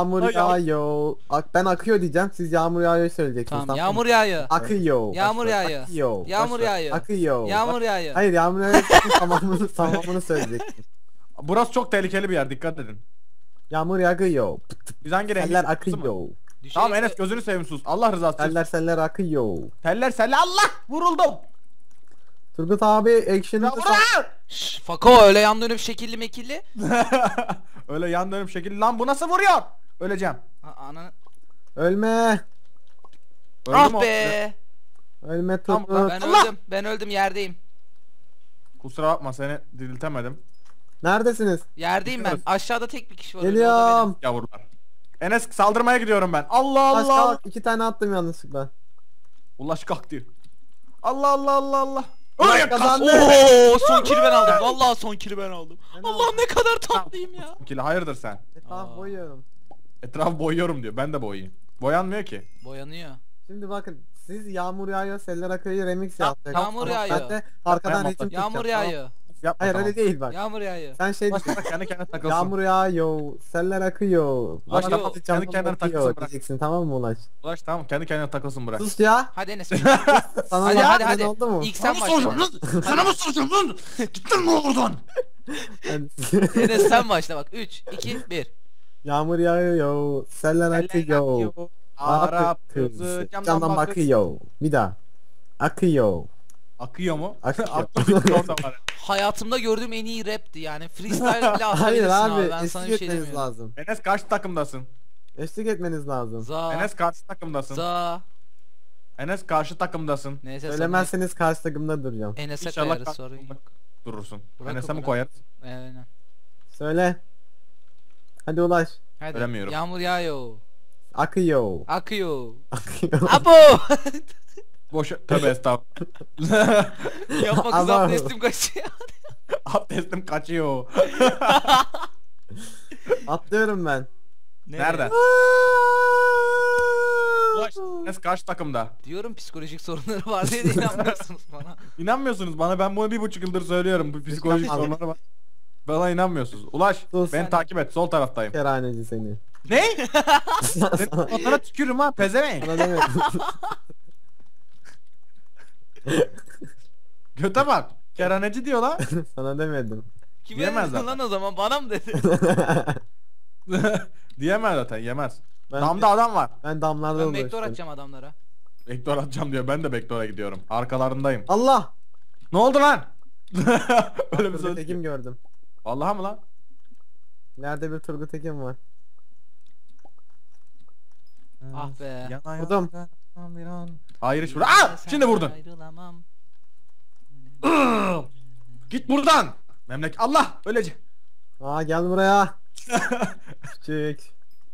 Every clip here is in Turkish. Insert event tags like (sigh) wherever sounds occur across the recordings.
Yağmur Ay, yağıyor. Ak ben akıyor diyeceğim. Siz yağmur yağıyor söyleyeceksiniz. Tamam yağmur yağıyor. Akıyor. Yağmur yağıyor. Akıyor. Yağmur yağıyor. Akıyor. Yağmur Bak- yağıyor. Hayır yağmur yağıyor. (laughs) tamamını, tamamını söyleyeceksin. Burası çok tehlikeli bir yer dikkat edin. Yağmur yağıyor. Biz hangi? Seller akıyor. Düşey- Tamam Enes gözünü seveyim sus. Allah rızası için. Seller seller akıyor. Teller seller Allah vuruldum. Turgut abi action'ı Ya da! Şşş, Fako öyle yan dönüp şekilli mekilli. (laughs) Öyle yan dönüp şekil lan bu nasıl vuruyor? Öleceğim. Ha, ananı. Ölme. Öldüm Ah be. Ölme Tamam. Ben Allah! öldüm. Ben öldüm yerdeyim. Kusura bakma seni diriltemedim. Neredesiniz? Yerdeyim ben. Gidiyoruz. Aşağıda tek bir kişi var. öyle, o da Geliyorum. Yavrular. Enes saldırmaya gidiyorum ben. Allah Taş Allah. kalk. İki tane attım yanlışlıkla. Ulaş kalk diyor. Allah Allah Allah Allah. Ulaş Öyle kazandı. Oo son kili ben aldım. (laughs) Vallahi son kili ben aldım. Ben Allah'ım ne kadar tatlıyım ya. Kili hayırdır sen? Etraf Aa. boyuyorum. Etrafı boyuyorum diyor. Ben de boyayayım. Boyanmıyor ki. Boyanıyor. Şimdi bakın siz yağmur yağıyor seller akıyor remix yapacaksınız. yağmur yağıyor. Ben de arkadan Yapma, ritim Yağmur tutacağım, tamam? yağıyor. Yapma Hayır tamam. öyle değil bak. Yağmur yağıyor. Sen şey düşün. Kendi kendine takılsın. Yağmur yağıyor, seller akıyor. Ulaş, tamam, bakacağım, kendi kendine akıyor takılsın bırak. diyeceksin tamam mı Ulaş? Ulaş tamam kendi kendine takılsın bırak. Sus ya. Hadi Enes. Sana hadi hadi hadi. oldu mu? İlk sen Sana mı soracağım başla. lan? Sana mı soracağım lan? Gittin mi oradan? (laughs) Enes sen başla bak. 3, 2, 1. Yağmur yağıyor, seller akıyor. Arap kızı camdan bakıyor. Bir daha. Akıyor. Akıyor mu? Akıyor. (laughs) (laughs) Hayatımda gördüğüm en iyi rapti yani. Freestyle (laughs) bile Hayır abi. abi, Ben sana bir şey etmeniz demiyorum. lazım. Enes karşı takımdasın. Eşlik etmeniz lazım. Za. Enes karşı takımdasın. Za. Enes karşı takımdasın. Neyse Söylemezseniz karşı takımda duracağım. Enes'e İnşallah koyarız sorun yok. durursun. Enes'e mi koyarız? Aynen. Söyle. Hadi ulaş. Hadi. Ölemiyorum. Yağmur yağıyor. Akıyor. Akıyor. Akıyor. (laughs) Abo. (laughs) Boş tövbe estağfurullah. (laughs) Yapma kız Abo. abdestim kaçıyor. Abdestim kaçıyor. Atlıyorum ben. Nereden? Ulaş, Enes karşı takımda. Diyorum psikolojik sorunları var diye de inanmıyorsunuz bana. İnanmıyorsunuz bana ben bunu bir buçuk yıldır söylüyorum. Bu psikolojik sorunları var. Bana inanmıyorsunuz. Ulaş Sus. beni Sen- takip et sol taraftayım. Kerhaneci seni. Ne? (laughs) Senin onlara tükürürüm ha pezevenk. sana demedim. (laughs) Göte bak. Keraneci diyor lan. (laughs) sana demedim. Kime Diyemez dedin zaten. lan o zaman bana mı dedi? Diyemez zaten yemez. Ben, Damda adam var. ben damlarda ben uğraştım. vektör atacağım adamlara. Vektör atacağım diyor. Ben de vektöre gidiyorum. Arkalarındayım. Allah! Ne oldu lan? Öyle bir söz. Ekim gördüm. Vallahi mı lan? Nerede bir Turgut Ekim var? Ah be. Yana Vurdum. yana bir an. Hayır hiç vur. Aa! Şimdi vurdun. Ayrılamam. (clears throat) Git buradan. Memleket. Allah! Öylece. Aa gel buraya. (laughs) Küçük.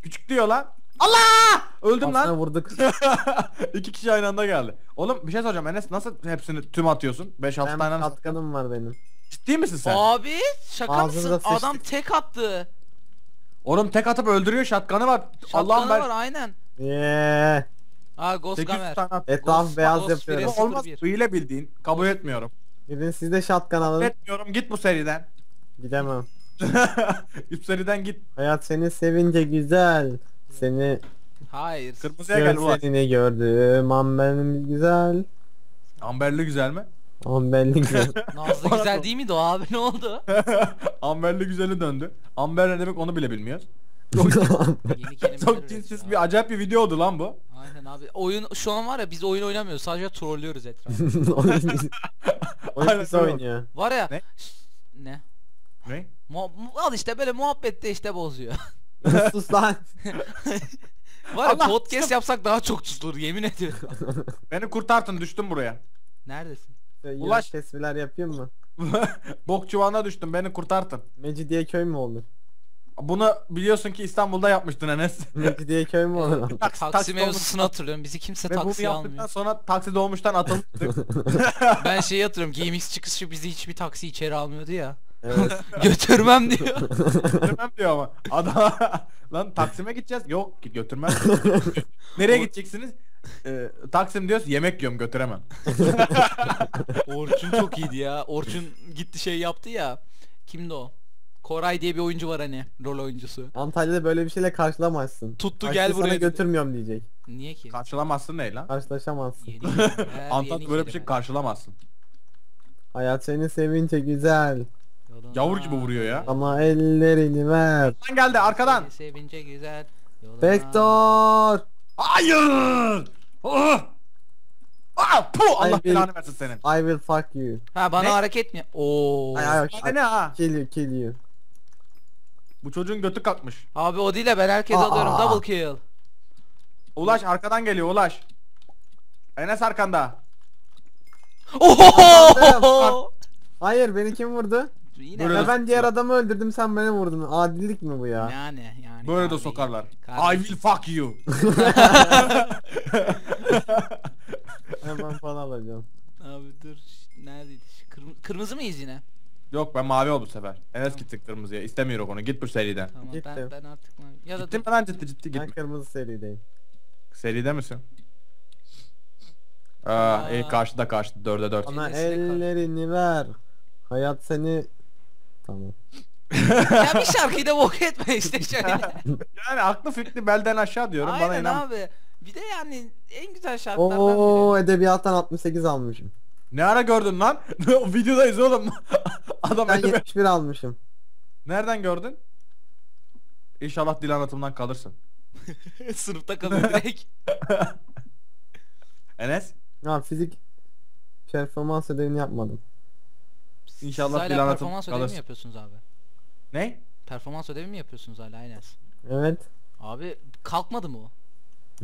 Küçük diyor lan. Allah! Öldüm Aslında lan. vurduk. (laughs) İki kişi aynı anda geldi. Oğlum bir şey soracağım Enes nasıl hepsini tüm atıyorsun? 5-6 Benim tane nasıl? şatkanım var benim. Ciddi misin sen? Abi şaka mısın? Adam tek attı. Oğlum tek atıp öldürüyor şatkanı var. Allah'ım Şatkanı ben var aynen. Yeee. Aa Ghost 800 Gamer. tane at. Etraf Ghost- beyaz Ghost yapıyorum. Biresi- Olmaz. 01. Hile bildiğin. Kabul etmiyorum. Gidin siz de şatkan alın. Etmiyorum git bu seriden. Gidemem. (laughs) Üst seriden git. Hayat seni sevince güzel. Seni Hayır. Kırmızıya gel ulan. gözlerini gördüm. Ambelim güzel. Amberli güzel mi? Amberli güzel. (laughs) Nazlı güzel değil miydi o abi ne oldu? (laughs) Amberli güzeli döndü. Amber ne demek onu bile bilmiyoruz. Çok (laughs) üretiyor cinsiz bir acayip bir video oldu lan bu. Aynen abi. Oyun şu an var ya biz oyun oynamıyoruz. Sadece trollüyoruz etrafı. Oyun bizi, oynuyor. var ya. Ne? Ne? Ne? Mu- al işte böyle muhabbette işte bozuyor. Sus lan. var ya Allah! podcast yapsak daha çok tutulur yemin ediyorum. Beni kurtartın düştüm buraya. Neredesin? Ulaş. Ulaş. Kesmeler yapayım mı? (laughs) Bok çuvalına düştüm beni kurtartın. Mecidiyeköy mü olur? Bunu biliyorsun ki İstanbul'da yapmıştın Enes. (laughs) Mecidiyeköy mü olur? (laughs) Taksi, Taksi taksi mevzusunu hatırlıyorum. Bizi kimse Ve bunu taksiye yaptıktan almıyor. sonra taksi dolmuştan atıldık. Ben şeyi hatırlıyorum. GameX çıkışı bizi hiçbir taksi içeri almıyordu ya. Evet. Götürmem diyor. götürmem diyor ama. Adam lan Taksim'e gideceğiz. Yok git götürmem. Nereye gideceksiniz? Ee, Taksim diyoruz yemek yiyorum götüremem. (laughs) Orçun çok iyiydi ya. Orçun gitti şey yaptı ya. Kimdi o? Koray diye bir oyuncu var hani rol oyuncusu. Antalya'da böyle bir şeyle karşılamazsın. Tuttu Aşkı gel sana buraya. dedi. götürmüyorum diyecek. Niye ki? Karşılamazsın ne lan? Karşılaşamazsın. Yeni kelimeler, (laughs) Antat yeni böyle bir şey karşılamazsın. Hayat seni sevince güzel. Yoluna Yavur gibi vuruyor ya. Ama ellerini ver. Lan geldi arkadan. seni Sevince güzel. yoluna- Vektor. Hayır. Ah! Ah, puh, Allah belanı versin senin. I will fuck you. Ha bana Ne? hareket mi? Oo. Ay, ay, Hadi ne ha? Kill you, kill you. Bu çocuğun götü kalkmış. Abi o değil de ben herkese Aa. alıyorum double kill. Ulaş arkadan geliyor Ulaş. Enes arkanda. Oho! Hayır beni kim vurdu? Yine Böyle Ya ben diğer adamı öldürdüm sen beni vurdun. Adillik mi bu ya? yani yani. Böyle de kardeşim, sokarlar. I kardeşim. will fuck you. (laughs) (laughs) Hemen falan alacağım. Abi dur ş- neredeydi? Kırm- kırmızı mıyız yine? Yok ben mavi ol bu sefer. Enes gitti kırmızıya. İstemiyor onu. Git bu seriden. Tamam ben, Gittim. ben artık ya da Gittin mi lan ciddi ciddi Ben gitme. kırmızı serideyim. Seride misin? Aa, Aa. iyi karşıda karşıda 4'e 4. Bana Enes'ine kar- ellerini ver. Hayat seni... Tamam. ya bir şarkıyı da bok etme işte şöyle. (laughs) Yani aklı fikri belden aşağı diyorum bana Aynen inan. abi. Bir de yani en güzel şarkılardan biri. Oo edebiyattan 68 almışım. Ne ara gördün lan? (laughs) o videodayız oğlum. (laughs) Adam Ben bir- 71 almışım. Nereden gördün? İnşallah dil anlatımından kalırsın. Sınıfta kalıyor direkt. Enes? Ya fizik performans ödevini yapmadım. İnşallah Siz hala performans ödevi mi kalırsın. yapıyorsunuz abi? Ne? Performans ödevi mi yapıyorsunuz hala Enes? Evet. Abi kalkmadı mı o?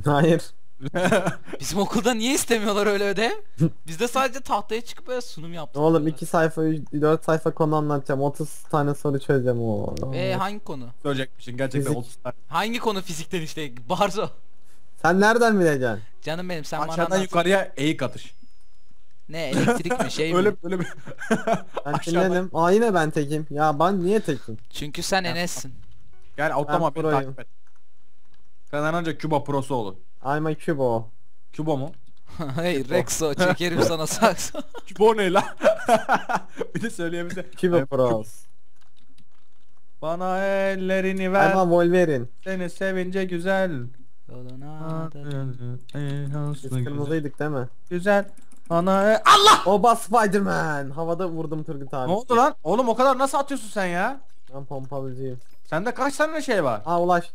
(laughs) Hayır. (laughs) Bizim okulda niye istemiyorlar öyle ödev? (laughs) Bizde sadece tahtaya çıkıp böyle sunum yaptık. Oğlum 2 sayfa 4 sayfa konu anlatacağım. 30 tane soru çözeceğim o. Ve hangi konu? Söyleyecekmişsin gerçekten Fizik. 30 tane. Hangi konu fizikten işte? Barzo. Sen nereden bileceksin? Canım benim sen bana Aşağıdan anlat. yukarıya eğik atış. Ne elektrik mi şey mi? öyle öyle bir Ben kimdenim? Aa yine ben tekim. Ya ben niye tekim? Çünkü sen Enes'sin. Yani otomobil proyum. takip et. Kazanınca Cuba Pro'su olur. I'm a Cubo. Cuba mu? hey Rexo çekerim sana sakso. Cuba ne lan? bir de söyleyebilse. Cubo Pros. Bana ellerini ver. a Wolverine. Seni sevince güzel. Yoluna Biz kırmızıydık değil mi? Güzel. Bana e- Allah! Oba Spiderman. Havada vurdum Turgut abi. Ne oldu lan? Oğlum o kadar nasıl atıyorsun sen ya? Ben pompalıcıyım. Sende kaç tane şey var? Aa Ulaş.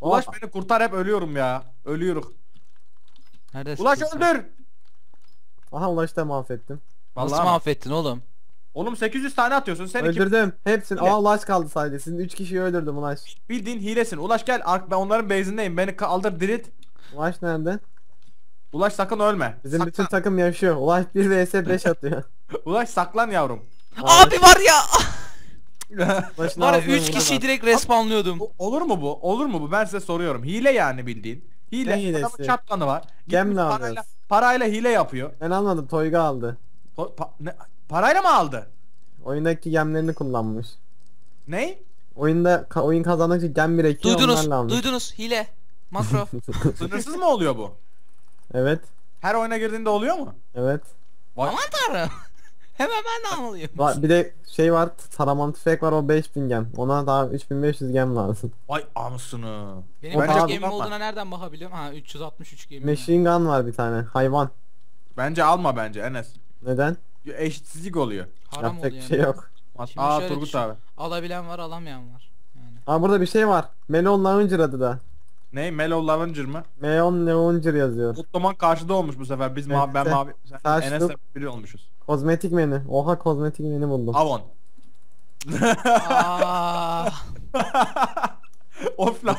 Ulaş Aa, beni kurtar hep ölüyorum ya. Ölüyorum. Neredesin? Ulaş sen? öldür. Aha Ulaş'ı da mahvettim. Nasıl Vallahi mi? mahvettin oğlum? Oğlum 800 tane atıyorsun. Sen iki Öldürdüm. Hepsini. Hile. Aa Ulaş kaldı sadece. Sizin 3 kişiyi öldürdüm Ulaş. bildiğin hilesin. Ulaş gel. Ben onların base'indeyim. Beni kaldır dirit. Ulaş nerede? Ulaş sakın ölme. Bizim Saklan. bütün takım yaşıyor. Ulaş 1 vs 5 (laughs) atıyor. Ulaş saklan yavrum. Abi var ya. (laughs) Var ya ağzına 3 vurdu kişiyi direkt respawnlıyordum. Olur mu bu? Olur mu bu? Ben size soruyorum. Hile yani bildiğin. Hile. Ne hilesi? Adamın çatkanı var. Gem mi parayla, parayla hile yapıyor. Ben anladım. Toyga aldı. Pa- pa- ne- parayla mı aldı? Oyundaki gemlerini kullanmış. Ney? Oyunda ka- oyun kazandıkça gem birikiyor Duydunuz. onlarla almış. Duydunuz. Hile. Makro. (laughs) Sınırsız mı oluyor bu? Evet. Her oyuna girdiğinde oluyor mu? Evet. Vay. Aman tanrım. (laughs) Hemen ben de anlayayım. Va- Bir de şey var. Taraman tüfek var o 5000 gem. Ona daha 3500 gem lazım. Vay amısını. Benim O kaç daha- gemim kullanma. olduğuna nereden bakabiliyorum? Ha 363 gemim. Machine gun var bir tane. Hayvan. Bence alma bence Enes. Neden? Eşitsizlik oluyor. Haram Yapacak oluyor. bir şey yani. yok. Şimdi Aa şöyle Turgut düşün. abi. Alabilen var alamayan var. Yani. Aa burada bir şey var. Melon Lounger adı da. Ne? Mellow Lavenger mı? Melon Lounger yazıyor. Ottoman karşıda olmuş bu sefer. Biz mavi, ben Evet, mavi. Sen Enes'le biri olmuşuz. Kozmetik menü. Oha kozmetik menü buldum. Avon. Aa, (laughs) of lan.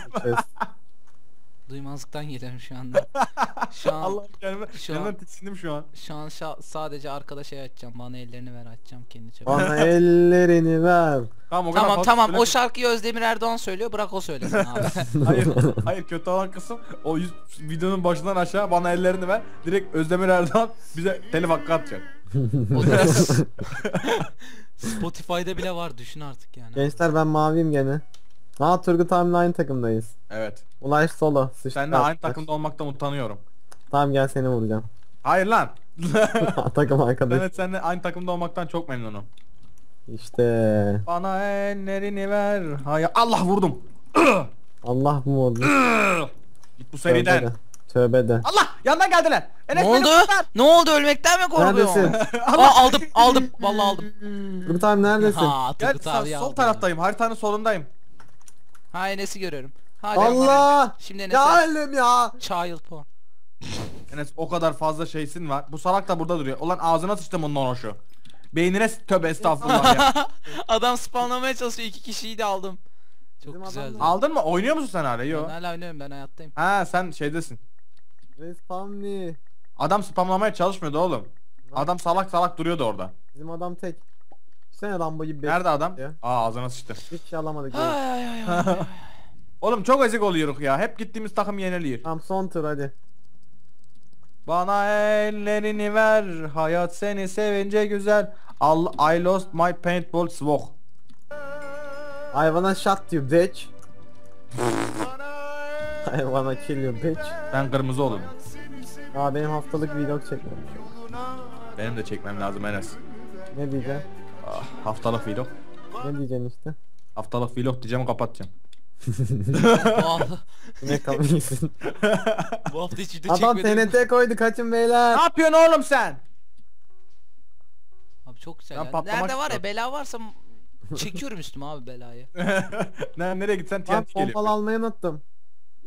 Duymazlıktan geliyorum şu anda. (laughs) Şu an Allah kendime, Şu kendime an- tiksindim şu an. şu an şa- sadece arkada şey açacağım. Bana ellerini ver açacağım kendi çabuk. Bana (laughs) ellerini ver. Tamam o kadar Tamam fazla tamam söyle- o şarkıyı Özdemir Erdoğan söylüyor bırak o söylesin (laughs) abi. hayır, hayır kötü olan kısım o yüz, videonun başından aşağı bana ellerini ver. Direkt Özdemir Erdoğan bize telif hakkı atacak. O da Spotify'da bile var düşün artık yani. Gençler ben maviyim gene. Aa Turgut abimle aynı takımdayız. Evet. Ulaş solo. Sıçtı Sen de aynı takımda olmaktan utanıyorum. Tamam gel seni vuracağım. Hayır lan. (laughs) Takım arkadaş. de seninle aynı takımda olmaktan çok memnunum. İşte Bana ellerini ver. Hay Allah vurdum. (clears throat) Allah mı oldu? (clears throat) Git bu Tövbe seriden. de. Tövbe de. Allah yandan geldiler. Enes Ne beni oldu? kurtar. Ne oldu ölmekten mi korkuyorsun? Neredesin? (laughs) Aa aldım aldım vallahi aldım. Turgut abi neredesin? Ha Gel Turgut sağ, abi sol aldım. taraftayım. Haritanın solundayım. Ha Enes'i görüyorum. Hadi Allah! Şimdi Enes'e Ya elim ya. child porn. Enes o kadar fazla şeysin var. Bu salak da burada duruyor. Ulan ağzına sıçtım onun hoşu. Beynine s- tövbe estağfurullah ya. (laughs) Adam spamlamaya çalışıyor iki kişiyi de aldım. Çok Bizim güzel. adam da- Aldın mı? Oynuyor musun sen hala? Ben Yo. hala oynuyorum ben hayattayım. Ha sen şeydesin. Respamli. Adam spamlamaya çalışmıyordu oğlum. Adam salak salak duruyordu orada. Bizim adam tek. Sen Rambo gibi bir Nerede adam? Ya. Aa ağzına sıçtı. Hiç şey alamadık. Ay ay ay ay. ay. Oğlum çok ezik oluyoruz ya. Hep gittiğimiz takım yeniliyor. Tamam son tur hadi. Bana ellerini ver. Hayat seni sevince güzel. Al I lost my paintball swag. I wanna shot you bitch. (laughs) I wanna kill you bitch. Ben kırmızı oldum. Aa benim haftalık vlog çekmem. Benim de çekmem lazım Enes. Ne diyeceğim? Ah, haftalık vlog. Ne diyeceksin işte? Haftalık vlog diyeceğim kapatacağım. Ne kalmışsın? (laughs) bu hafta hiç video Adam çekmedim. TNT koydu kaçın ne beyler. yapıyorsun oğlum sen? Abi çok güzel. Ben ya. patlamak Nerede var ya istiyorum. bela varsa çekiyorum üstüme abi belayı. (laughs) ne, nereye gitsen Ben TNT pompalı geliyor. almayı unuttum.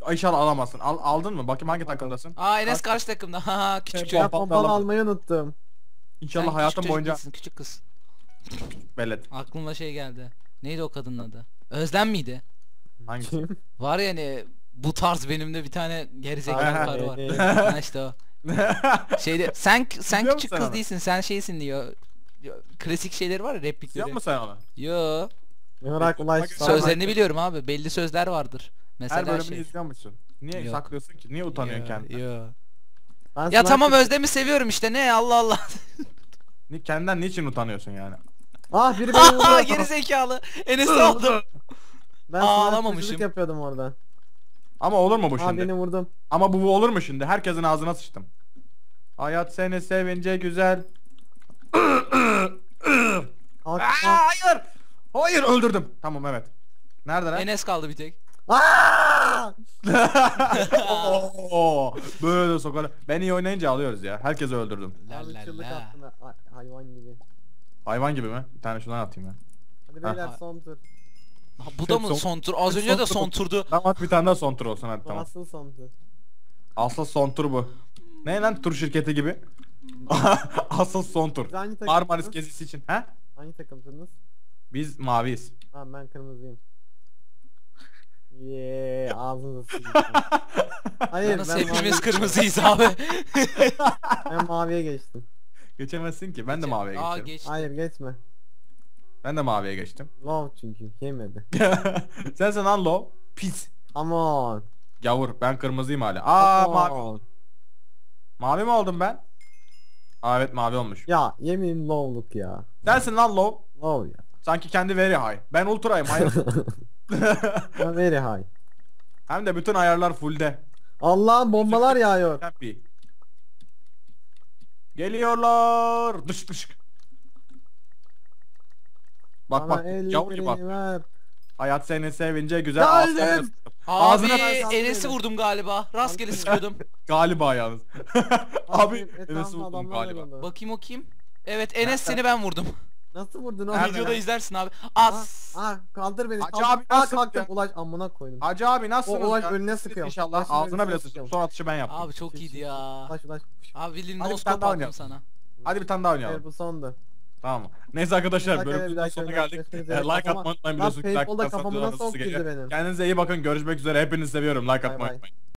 Ay, İnşallah alamazsın. Al, aldın mı? Bakayım hangi takımdasın? Aa Enes karşı takımda. (laughs) Ha küçük Evet, çocuk. Ben Pompalı pompalı almayı unuttum. İnşallah Sen hayatım küçük çocuk boyunca küçük kız. Bellet. Aklıma şey geldi. Neydi o kadının adı? Özlem miydi? Hangisi? Var ya hani bu tarz benim de bir tane gerizekalı karı var. ha işte o. (laughs) Şeyde sen sen Biliyor küçük musun kız onu? değilsin sen şeysin diyor. Klasik şeyleri var ya replikleri. musun sen onu? Yo. Irak Ulaş. Sözlerini biliyorum abi. Belli sözler vardır. Her Mesela bölümünü şey. izliyormuşsun. Niye Yok. saklıyorsun ki? Niye utanıyorsun Yo, kendinden? yo. Ben Ya sniper- tamam Özlem'i seviyorum işte ne Allah Allah. Ni kendinden niçin utanıyorsun yani? Ah biri beni (laughs) vurdu. Geri zekalı. Enes'i aldım. Ben Ağlamamışım. yapıyordum orada. Ama olur mu bu Aa şimdi? beni vurdum. Ama bu, bu olur mu şimdi? Herkesin ağzına sıçtım. Hayat seni sevince güzel. Aa, hayır. Hayır öldürdüm. Tamam evet. Nerede lan? Enes kaldı bir tek. Aa! (laughs) Oo, böyle sokarım. Ben iyi oynayınca alıyoruz ya. Herkesi öldürdüm. La la çığlık la. attın ha- hay- hayvan gibi. Hayvan gibi mi? Bir tane şundan atayım ben. Hadi beyler Ha. son tur. Ha, bu da mı Son- son tur? Az önce de son turdu. Tamam at bir tane daha son tur olsun hadi tamam. Asıl son tur. Asıl son tur bu. Ne lan tur şirketi gibi? (laughs) Asıl son tur. Siz hangi Marmaris takımsınız? gezisi için. He? Hangi takımsınız? Biz maviyiz. Tamam ben kırmızıyım. (laughs) Yeee ağzınıza sıçayım. (laughs) Hayır Yalnız ben, hepimiz kırmızıyız abi. ben maviye geçtim. Geçemezsin ki. Ben de maviye Aa geçerim. geçti. Hayır geçme. Ben de maviye geçtim. (laughs) Low çünkü yemedi. (laughs) Sensin lan low. Pis. Come on. Gavur. Ben kırmızıyım hala. Aa Come mavi. on. Mavi mi oldum ben? Aa evet mavi olmuş. Ya yemin low'luk ya. Sensin lan low. Low ya. Sanki kendi very high. Ben ultra'yım. Hayır. (laughs) Ben very high. Hem de bütün ayarlar fullde. Allah'ım bombalar yağıyor. Happy. Geliyorlar. Dış dış. Bak Bana bak. Gavur gibi bak. ver. Hayat seni sevince güzel. Geldim. ağzına. Abi Ağzına ben- Enes'i vurdum galiba. Rastgele sıkıyordum. (laughs) Galiba yalnız. (laughs) Abi Enes'i vurdum adamlar galiba. Bakayım o kim? Evet Enes seni ben vurdum. Nasıl vurdun oğlum? Videoda lan? izlersin abi. As. aa, kaldır beni. Hacı kaldır. abi Aa, nasıl kalktım. ya? Ulaş amına koydum. Hacı abi nasılsınız O Ulaş ya? önüne sıkıyor. İnşallah Ulaş'ın ağzına bile sıkıyor. sıçtım. Son atışı ben yaptım. Abi çok iyiydi ya. Ulaş ulaş. Abi bildiğin Hadi no bir tane scope daha attım oynayalım. sana. Hadi bir tane daha oynayalım. Evet bu sondu. Tamam mı? Neyse arkadaşlar Bir dakika, bölümümüzün sonuna geldik. like Kafama- atmayı unutmayın. Lan Biliyorsunuz like paintball'da atmazsanız nasıl geliyor. benim? Kendinize iyi bakın. Görüşmek üzere. Hepinizi seviyorum. Like Bay atmayı bay. unutmayın.